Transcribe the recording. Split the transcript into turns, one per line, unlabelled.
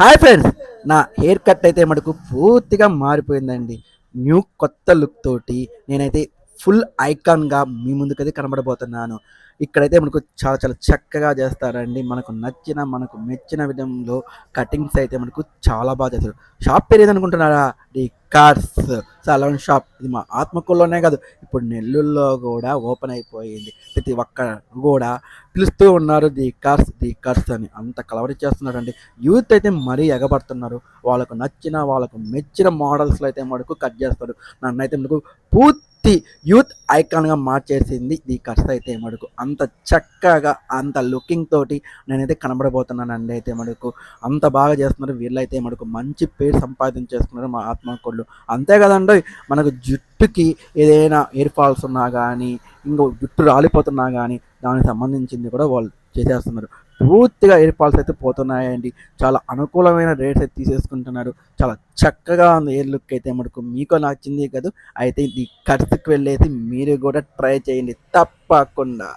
Hi friends. నా hair cut అయితే మటుకు పూర్తిగా మారిపోయిందండి. న్యూ కొత్త లుక్ తోటి నేనైతే ఫుల్ ఐకాన్గా మీ ముందుకైతే కనబడబోతున్నాను. ఇక్కడైతే మనకు చాలా చాలా చక్కగా చేస్తారండి. మనకు నచ్చిన మనకు మెచ్చిన విధంలో కటింగ్స్ అయితే మనకు చాలా బాగా చేస్తారు. షాప్ పేరు ఏదనుకుంటున్నారా? The cars. Saloon shop. ఇది మా ఆత్మకూరులోనే కాదు ఇప్పుడు నెల్లూరులో కూడా ఓపెన్ అయిపోయింది. ప్రతి ఒక్కరు కూడా పిలుస్తూ ఉన్నారు ది కార్స్ ది కార్స్ అని. అంత కలవరి చేస్తున్నారండి. యూత్ అయితే మరీ ఎగబడుతున్నారు. వాళ్ళకు నచ్చిన వాళ్ళకు మెచ్చిన మోడల్స్లో అయితే మనకు కట్ చేస్తారు. నన్ను అయితే మనకు పూర్తి యూత్ ఐకాన్గా మార్చేసింది ఈ కర్స్ అయితే మడుకు. అంత చక్కగా అంత లుకింగ్ తోటి నేనైతే కనబడబోతున్నానండి అయితే మడుకు. అంత బాగా చేస్తున్నారు వీళ్ళైతే మడుకు. మంచి పేరు సంపాదించేస్తున్నారు మా ఆత్మకొళ్ళు అంతే కదండి మనకు జుట్టుకి ఏదైనా ఎయిర్ ఫాల్స్ ఉన్నా కానీ ఇంకో జుట్టు రాలిపోతున్నా కానీ దానికి సంబంధించింది కూడా వాళ్ళు చేసేస్తున్నారు. పూర్తిగా ఎయిర్ ఫాల్స్ అయితే పోతున్నాయండి. చాలా అనుకూలమైన రేట్స్ అయితే తీసేసుకుంటున్నారు. చాలా చక్కగా ఉంది ఎయిర్ లుక్ అయితే మనకు. మీకు నచ్చింది కదా అయితే ఈ ఖర్చుకి వెళ్ళేసి మీరు కూడా ట్రై చేయండి. తప్పకుండా.